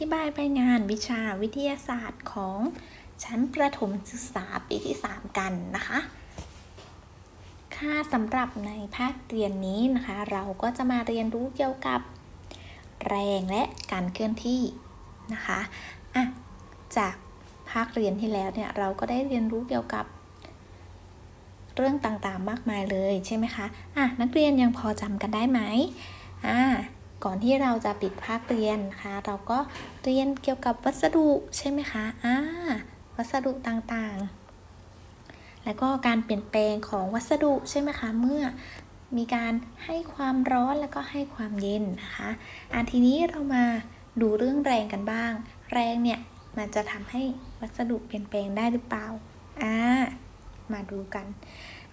ธิบายใบงานวิชาวิทยาศาสตร์ของชั้นประถมศึกษาปีที่ 3 กันนะคะ ค่ะสำหรับในภาคเรียนนี้นะคะ เราก็จะมาเรียนรู้เกี่ยวกับแรงและการเคลื่อนที่นะคะอะจากภาคเรียนที่แล้วเนี่ยเราก็ได้เรียนรู้เกี่ยวกับ เรื่องต่างๆมากมายเลยใช่ไหมคะอะนักเรียนยังพอจำกันได้ไหมอ่า ก่อนที่เราจะปิดภาคเรียนนะคะ เราก็เรียนเกี่ยวกับวัสดุใช่ไหมคะอ่าวัสดุต่างๆ แล้วก็การเปลี่ยนแปลงของวัสดุใช่ไหมคะ เมื่อมีการให้ความร้อนแล้วก็ให้ความเย็นนะคะอันทีนี้เรามาดูเรื่องแรงกันบ้าง แรงเนี่ยมันจะทำให้วัสดุเปลี่ยนแปลงได้หรือเปล่า อ่า มาดูกัน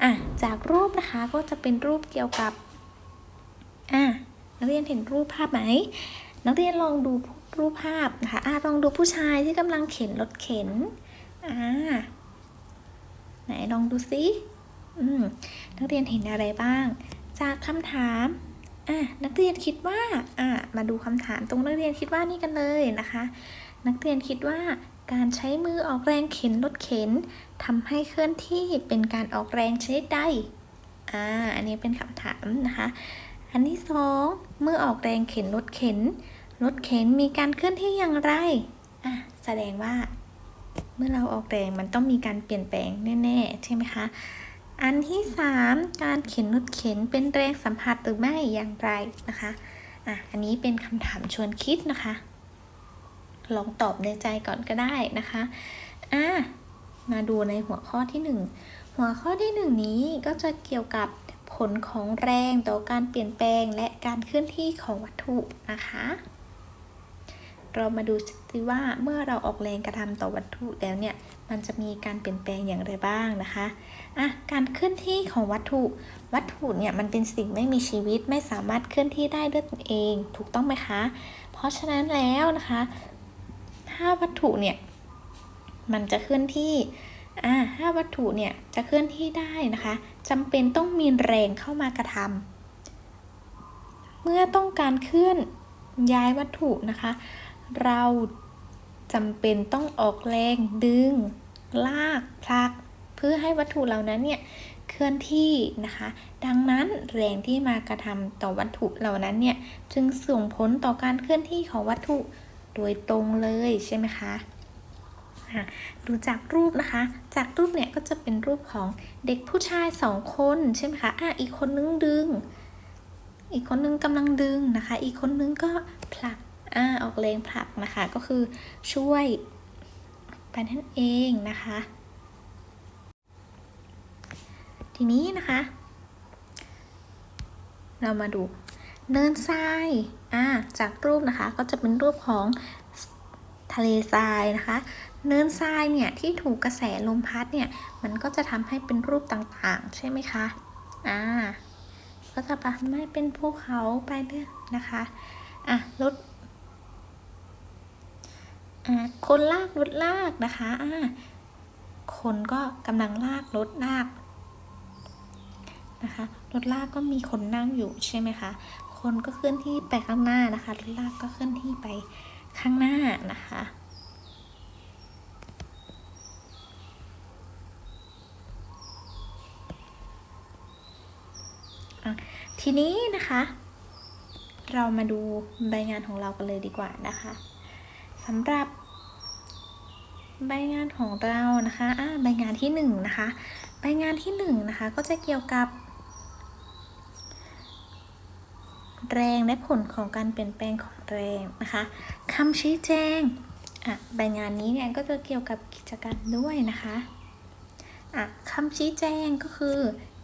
อะ จากรูปนะคะก็จะเป็นรูปเกี่ยวกับ อะ นักเรียนเห็นรูปภาพไหม นักเรียนลองดูรูปภาพนะคะอะลองดูผู้ชายที่กำลังเข็นรถเข็นอ่าไหนลองดูซิอืมนักเรียนเห็นอะไรบ้าง จากคำถามอะนักเรียนคิดว่าอะมาดูคำถามตรงนักเรียนคิดว่านี่กันเลยนะคะ นักเรียนคิดว่าการใช้มือออกแรงเข็นรถเข็นทำให้เคลื่อนที่เป็นการออกแรงชนิดใดอ่าอันนี้เป็นคำถามนะคะ อันที่สองเมื่อออกแรงเข็นรถเข็น รถเข็นมีการเคลื่อนที่อย่างไรอะแสดงว่า เมื่อเราออกแรงมันต้องมีการเปลี่ยนแปลงแน่ๆใช่ไหมคะ อันที่สามการเข็นรถเข็นเป็นแรงสัมผัสหรือไม่อย่างไรนะคะอะอันนี้เป็นคำถามชวนคิดนะคะ ลองตอบในใจก่อนก็ได้นะคะอะมาดูในหัวข้อที่หนึ่งหัวข้อที่หนึ่งนี้ก็จะเกี่ยวกับ ผลของแรงต่อการเปลี่ยนแปลงและการเคลื่อนที่ของวัตถุนะคะ เรามาดูสิว่าเมื่อเราออกแรงกระทำต่อวัตถุแล้วเนี่ยมันจะมีการเปลี่ยนแปลงอย่างไรบ้างนะคะอะการเคลื่อนที่ของวัตถุ วัตถุเนี่ยมันเป็นสิ่งไม่มีชีวิตไม่สามารถเคลื่อนที่ได้ด้วยตนเองถูกต้องไหมคะ เพราะฉะนั้นแล้วนะคะ ถ้าวัตถุเนี่ยมันจะเคลื่อนที่อ่าถ้าวัตถุเนี่ยจะเคลื่อนที่ได้นะคะ จำเป็นต้องมีแรงเข้ามากระทำเมื่อต้องการเคลื่อนย้ายวัตถุนะคะ เราจำเป็นต้องออกแรงดึง ลากผลัก เพื่อให้วัตถุเหล่านั้นเนี่ยเคลื่อนที่นะคะ ดังนั้นแรงที่มากระทำต่อวัตถุเหล่านั้นเนี่ยจึงส่งผลต่อการเคลื่อนที่ของวัตถุโดยตรงเลยใช่ไหมคะ ดูจากรูปนะคะ จากรูปเนี่ยก็จะเป็นรูปของเด็กผู้ชายสองคนใช่ไหมคะอะอีกคนนึงดึง อีกคนนึงกำลังดึงนะคะ อีกคนนึงก็ผลักอ่าออกแรงผลักนะคะ ก็คือช่วยไปนั่นเองนะคะ ทีนี้นะคะ เรามาดูเนินทรายอ่าจากรูปนะคะก็จะเป็นรูปของทะเลทรายนะคะ เนินทรายเนี่ยที่ถูกกระแสลมพัดเนี่ยมันก็จะทำให้เป็นรูปต่างๆ ใช่ไหมคะอ่าก็จะทำให้เป็นภูเขาไปเรื่อยนะคะอะรถอ่าคนลากรถลากนะคะอ่าคนก็กำลังลากรถลากนะคะรถลากก็มีคนนั่งอยู่ใช่ไหมคะคนก็เคลื่อนที่ไปข้างหน้านะคะรถลากก็เคลื่อนที่ไปข้างหน้านะคะ ทีนี้นะคะ เรามาดูใบงานของเรากันเลยดีกว่านะคะสำหรับ ใบงานของเรานะคะอ่าใบงานที่หนึ่งนะคะใบงานที่หนึ่งนะคะก็จะเกี่ยวกับ แรงและผลของการเปลี่ยนแปลงของแรงนะคะคำชี้แจงอะใบงานนี้เนี่ยก็จะเกี่ยวกับกิจกรรมด้วยนะคะอะคำชี้แจงก็คือ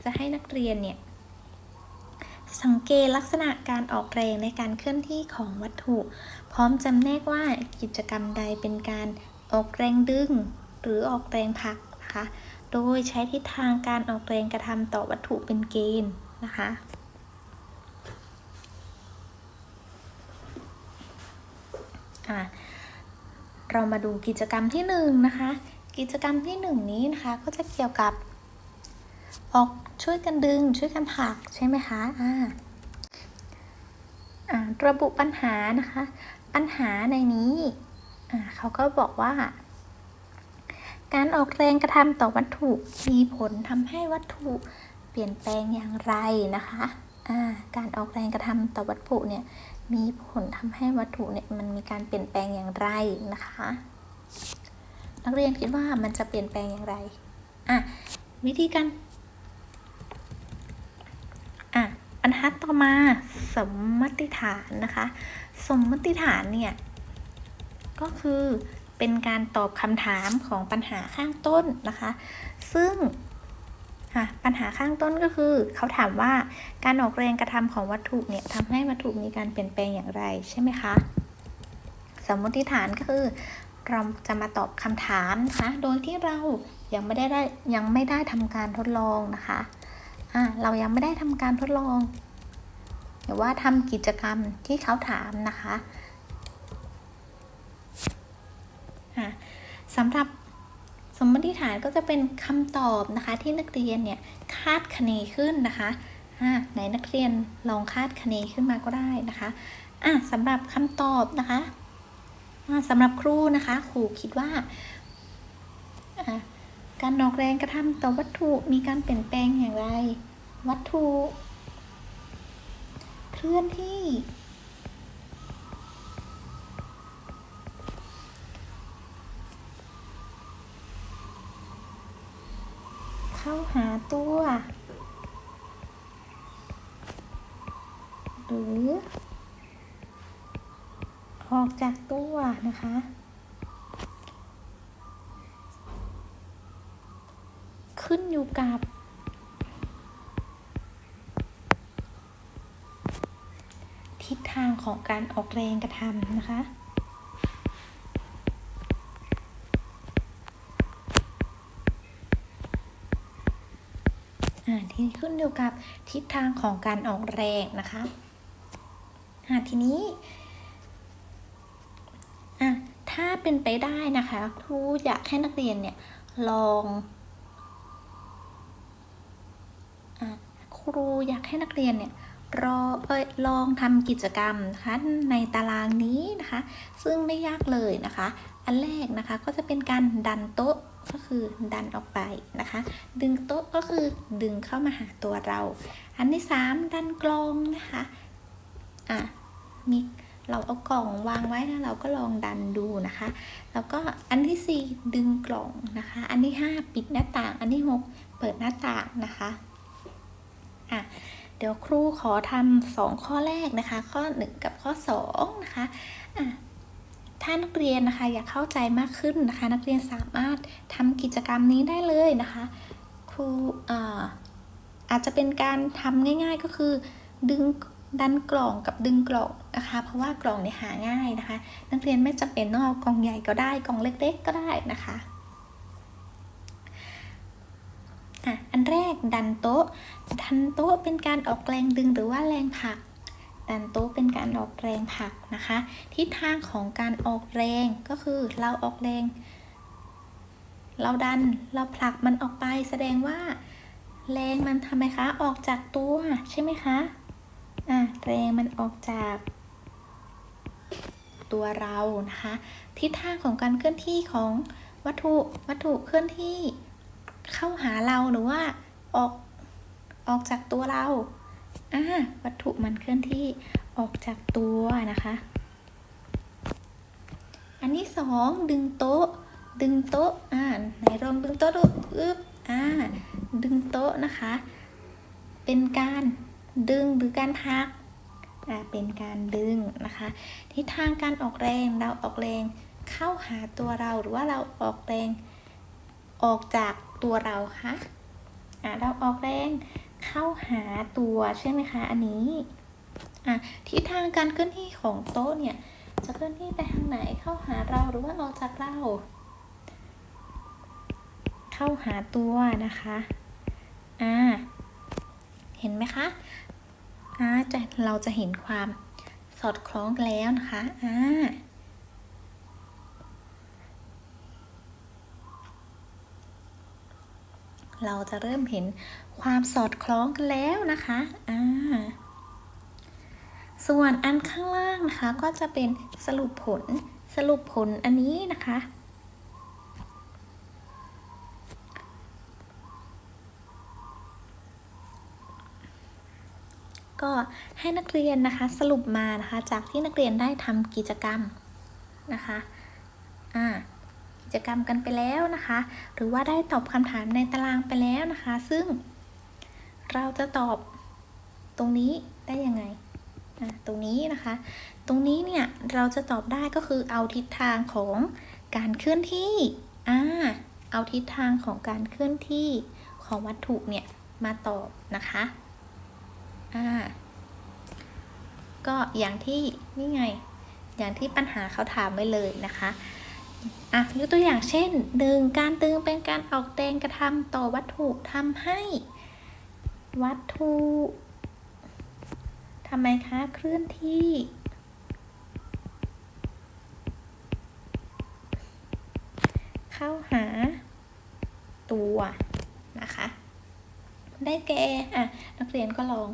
จะให้นักเรียนเนี่ย สังเกตลักษณะการออกแรงในการเคลื่อนที่ของวัตถุ พร้อมจำแนกว่ากิจกรรมใดเป็นการออกแรงดึง หรือออกแรงผลักนะคะ โดยใช้ทิศทางการออกแรงกระทำต่อวัตถุเป็นเกณฑ์นะคะเรามาดูกิจกรรมที่หนึ่งนะคะ กิจกรรมที่หนึ่งนี้นะคะก็จะเกี่ยวกับ ออกช่วยกันดึงช่วยกันผลักใช่ไหมคะอ่าอ่าระบุปัญหานะคะ ปัญหาในนี้อ่าเขาก็บอกว่า การออกแรงกระทำต่อวัตถุมีผลทำให้วัตถุเปลี่ยนแปลงอย่างไรนะคะอ่าการออกแรงกระทำต่อวัตถุเนี่ยมีผลทำให้วัตถุเนี่ยมันมีการเปลี่ยนแปลงอย่างไรนะคะ นักเรียนคิดว่ามันจะเปลี่ยนแปลงอย่างไรอะวิธีการอะ บรรทัดต่อมาสมมติฐานนะคะ สมมติฐานเนี่ย ก็คือเป็นการตอบคำถามของปัญหาข้างต้นนะคะ ซึ่งปัญหาข้างต้นก็คือ เขาถามว่าการออกแรงกระทำของวัตถุเนี่ยทำให้วัตถุมีการเปลี่ยนแปลงอย่างไรใช่ไหมคะ สมมติฐานก็คือ เราจะมาตอบคำถามนะคะ โดยที่เรายังไม่ได้ได้ยังไม่ได้ทำการทดลองนะคะ อ่าเรายังไม่ได้ทำการทดลอง หรือว่าทำกิจกรรมที่เขาถามนะคะอ่าสำหรับสมมติฐานก็จะเป็นคำตอบนะคะที่นักเรียนเนี่ยคาดคะเนขึ้นนะคะอ่าไหนนักเรียนลองคาดคะเนขึ้นมาก็ได้นะคะอ่าสำหรับคำตอบนะคะอ่าสำหรับครูนะคะครูคิดว่า การออกแรงกระทำต่อวัตถุมีการเปลี่ยนแปลงอย่างไร วัตถุเคลื่อนที่ เข้าหาตัว หรือ ออกจากตัวนะคะ ขึ้นอยู่กับ ทิศทางของการออกแรงกระทำนะคะอ่าทีนี้ขึ้นอยู่กับทิศทางของการออกแรงนะคะอ่าทีนี้อะถ้าเป็นไปได้นะคะ ครูอยากให้นักเรียนเนี่ยลองอะ ครูอยากให้นักเรียนเนี่ยรอเอยลองทำกิจกรรมนะคะในตารางนี้นะคะ ซึ่งไม่ยากเลยนะคะ อันแรกนะคะก็จะเป็นการดันโต๊ะก็คือดันออกไปนะคะ ดึงโต๊ะก็คือดึงเข้ามาหาตัวเรา อันที่สามดันกลองนะคะอะมีเราเอากล่องวางไว้แล้วเราก็ลองดันดูนะคะ แล้วก็อันที่สี่ดึงกล่องนะคะ อันที่ห้าปิดหน้าต่าง อันที่หกเปิดหน้าต่างนะคะ อะเดี๋ยวครูขอทำสองข้อแรกนะคะ ข้อหนึ่งกับข้อสองนะคะอะถ้านักเรียนนะคะอยากเข้าใจมากขึ้นนะคะ นักเรียนสามารถทำกิจกรรมนี้ได้เลยนะคะ ครูอ่าอาจจะเป็นการทำง่าย ๆก็คือ ดึงดันกล่องกับดึงกล่องนะคะ เพราะว่ากล่องเนี่ยหาง่ายนะคะ นักเรียนไม่จำเป็นต้องเอากล่องใหญ่ก็ได้กล่องเล็ก ๆ ก็ได้นะคะ อะอันแรกดันโต๊ะ ดันโต๊ะเป็นการออกแรงดึงหรือว่าแรงผลัก ดันโต๊ะเป็นการออกแรงผลักนะคะ ทิศทางของการออกแรงก็คือเราออกแรง เราดันเราผลักมันออกไปแสดงว่า แรงมันทำไมคะออกจากตัวใช่ไหมคะอะแรงมันออกจากตัวเรานะคะ ทิศทางของการเคลื่อนที่ของวัตถุวัตถุเคลื่อนที่ เข้าหาเราหรือว่าออกออกจากตัวเราอ่าวัตถุมันเคลื่อนที่ออกจากตัวนะคะ อันที่สองดึงโต๊ะ ดึงโต๊ะอ่าไหนลองดึงโต๊ะดูอึ๊บอ่าดึงโต๊ะนะคะ เป็นการดึงหรือการพักอ่าเป็นการดึงนะคะทิศทางการออกแรงเราออกแรงเข้าหาตัวเราหรือว่าเราออกแรงออกจาก ตัวเราคะอ่าเราออกแรงเข้าหาตัวใช่ไหมคะ อันนี้อะทิศทางการเคลื่อนที่ของโต๊ะเนี่ย จะเคลื่อนที่ไปทางไหนเข้าหาเราหรือว่าออกจากเรา เข้าหาตัวนะคะอ่าเห็นไหมคะอ่าจะเราจะเห็นความสอดคล้องแล้วนะคะอ่า เราจะเริ่มเห็นความสอดคล้องกันแล้วนะคะอ่าส่วนอันข้างล่างนะคะก็จะเป็นสรุปผลสรุปผลอันนี้นะคะ ก็ให้นักเรียนนะคะสรุปมานะคะ จากที่นักเรียนได้ทำกิจกรรมนะคะ อ่า จกรรมกันไปแล้วนะคะ หรือว่าได้ตอบคำถามในตารางไปแล้วนะคะ ซึ่งเราจะตอบตรงนี้ได้ยังไงอะตรงนี้นะคะ ตรงนี้เนี่ยเราจะตอบได้ก็คือเอาทิศทางของการเคลื่อนที่อ่าเอาทิศทางของการเคลื่อนที่ของวัตถุเนี่ยมาตอบนะคะอ่าก็อย่างที่นี่ไง อย่างที่ปัญหาเขาถามไว้เลยนะคะ อะยกตัวอย่างเช่นหนึ่งการตึงเป็นการออกแรงกระทำต่อวัตถุทำให้ วัตถุทำไมคะเคลื่อนที่เข้าหาตัวนะคะ ได้แก่อะนักเรียนก็ลอง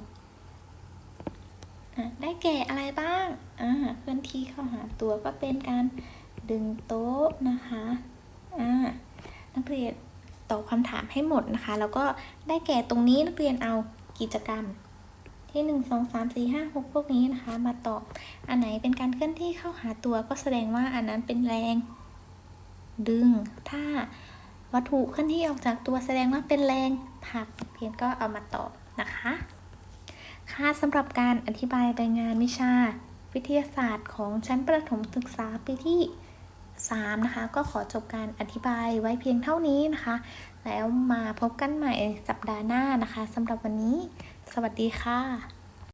อะได้แก่อะไรบ้างอ่าเคลื่อนที่เข้าหาตัวก็เป็นการ ดึงโต๊ะนะคะอ่านักเรียนตอบคำถามให้หมดนะคะ แล้วก็ได้แก่ตรงนี้นักเรียนเอากิจกรรมที่หนึ่งสองสามสี่ห้าหกพวกนี้นะคะ มาตอบ อันไหนเป็นการเคลื่อนที่เข้าหาตัวก็แสดงว่าอันนั้นเป็นแรง ดึง ถ้าวัตถุเคลื่อนที่ออกจากตัวแสดงว่าเป็นแรงผลักเพียนก็เอามาตอบนะคะ ค่ะสำหรับการอธิบายใบงานวิชา วิทยาศาสตร์ของชั้นประถมศึกษาปีที่ 3 นะคะ ก็ขอจบการอธิบายไว้เพียงเท่านี้นะคะ แล้วมาพบกันใหม่สัปดาห์หน้านะคะสำหรับวันนี้ สวัสดีค่ะ